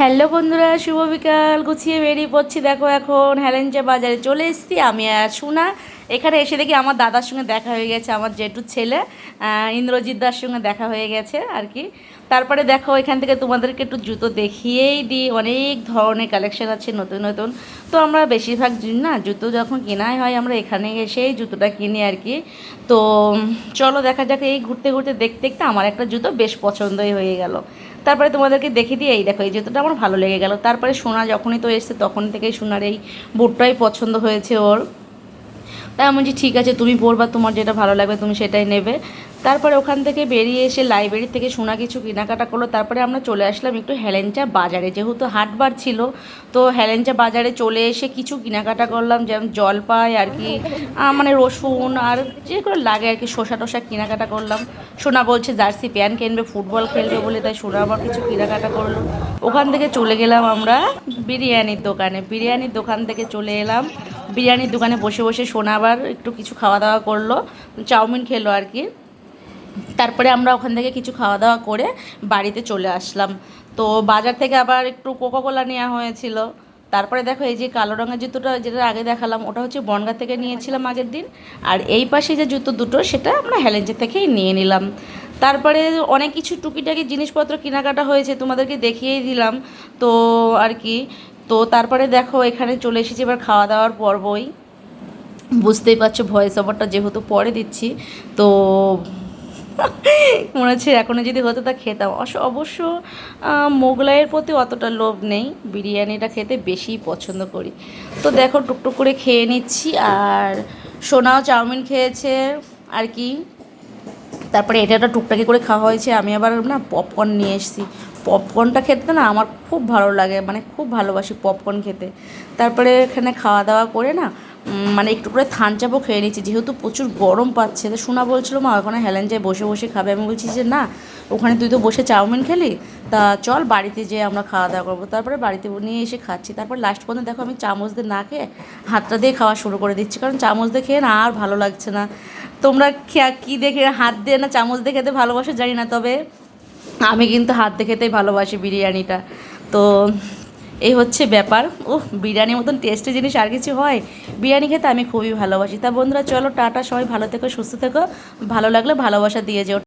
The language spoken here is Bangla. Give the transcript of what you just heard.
হ্যালো বন্ধুরা, শুভ বিকাল। গুছিয়ে বেরিয়ে পড়ছি। দেখো এখন হেলেঞ্জা বাজারে চলে এসেছি। আমি আর সোনা। এখানে এসে দেখি আমার দাদার সঙ্গে দেখা হয়ে গেছে, আমার জেঠুর ছেলে। ইন্দ্রজিৎ দার সঙ্গে দেখা হয়ে গেছে আর কি। তারপরে দেখো, এখান থেকে তোমাদেরকে একটু জুতো দেখিয়েই দিই। অনেক ধরনের কালেকশন আছে, নতুন নতুন। তো আমরা বেশিরভাগ না, জুতো যখন কেনাই হয়, আমরা এখানে এসেই জুতোটা কিনি আর কি। তো, চলো দেখা যাক, এই ঘুরতে ঘুরতে, দেখতে দেখতে আমার একটা জুতো বেশ পছন্দই হয়ে গেল। তারপরে তোমাদেরকে দেখে দিয়ে, এই দেখো, এই জুতোটা আমার ভালো লেগে গেল। তারপরে সোনা যখনই তো এসছে, তখন থেকেই সোনার এই বুটটাই পছন্দ হয়েছে ওর। তাই আমি বলছি, ঠিক আছে, তুমি পড়বা তোমার যেটা ভালো লাগবে, তুমি সেটাই নেবে। তারপরে ওখান থেকে বেরিয়ে এসে লাইব্রেরি থেকে শোনা কিছু কেনাকাটা করল। তারপরে আমরা চলে আসলাম একটু হেলেঞ্চা বাজারে। যেহেতু হাটবার ছিল, তো হেলেঞ্চা বাজারে চলে এসে কিছু কেনাকাটা করলাম, যেমন জলপাই আর কি মানে রসুন আর যেগুলো লাগে আর কি, শসা টসা কেনাকাটা করলাম। সোনা বলছে জার্সি প্যান্ট কিনবে, ফুটবল খেলবে বলে, তাই সোনা আবার কিছু কেনাকাটা করল। ওখান থেকে চলে গেলাম আমরা বিরিয়ানির দোকানে। বিরিয়ানির দোকান থেকে চলে এলাম। বিরিয়ানির দোকানে বসে বসে সোনা আবার একটু কিছু খাওয়া দাওয়া করল। চাউমিন খেলো আর কি। তারপরে আমরা ওখান থেকে কিছু খাওয়া দাওয়া করে বাড়িতে চলে আসলাম। তো বাজার থেকে আবার একটু কোকাকোলা নেওয়া হয়েছিল। তারপরে দেখো এই যে কালো রঙের জুতোটা যেটা আগে দেখালাম, ওটা হচ্ছে বনগা থেকে নিয়েছিলাম আগের দিন। আর এই পাশে যে জুতো দুটো, সেটা আমরা হেলেঞ্জে থেকেই নিয়ে নিলাম। তারপরে অনেক কিছু টুকিটাকি জিনিসপত্র কেনাকাটা হয়েছে, তোমাদেরকে দেখিয়েই দিলাম। তো আর কি, তো তারপরে দেখো এখানে চলে এসেছি এবার খাওয়া দাওয়ার পর্বই। বুঝতেই পারছ, ভয়েস ওভারটা যেহেতু পরে দিচ্ছি, তো মনে হচ্ছে এখনও যদি হতো তা খেতাম। অবশ্য মোগলাইয়ের প্রতি অতটা লোভ নেই। বিরিয়ানিটা খেতে বেশি পছন্দ করি। তো দেখো, টুকটুক করে খেয়ে নিচ্ছি। আর সোনাও চাউমিন খেয়েছে। আর কি? তারপরে এটা একটা টুকটাকি করে খাওয়া হয়েছে। আমি আবার না পপকর্ন নিয়ে এসেছি। পপকর্নটা খেতে না আমার খুব ভালো লাগে মানে খুব ভালোবাসি পপকর্ন খেতে। তারপরে এখানে খাওয়া দাওয়া করে না মানে একটু করে থান চাপও খেয়ে নিচ্ছি, যেহেতু প্রচুর গরম পাচ্ছে। তো শোনা বলছিল, মা, ওখানে হেলেন যায় বসে বসে খাবে। আমি বলছি যে, না, ওখানে তুই তো বসে চাউমিন খেলি, তা চল বাড়িতে যেয়ে আমরা খাওয়া দাওয়া করব। তারপরে বাড়িতে নিয়ে এসে খাচ্ছি। তারপর লাস্ট পর্যন্ত দেখো আমি চামচ দিয়ে না খেয়ে হাতটা দিয়ে খাওয়া শুরু করে দিচ্ছি, কারণ চামচ দিয়ে খেয়ে না আর ভালো লাগছে না। তোমরা কি দেখে হাত দিয়ে না চামচ দিয়ে খেতে ভালোবাসো জানি না, তবে আমি কিন্তু হাত খেতেই ভালোবাসি বিরিয়ানিটা। তো এই হচ্ছে ব্যাপার। ও বিরিয়ানির মতন টেস্টি জিনিস আর কিছু হয়? বিরিয়ানি খেতে আমি খুবই ভালোবাসি। তা বন্ধুরা, চলো টাটা, সবাই ভালো থেকো, সুস্থ থেকো। ভালো লাগলে ভালোবাসা দিয়ে যেও।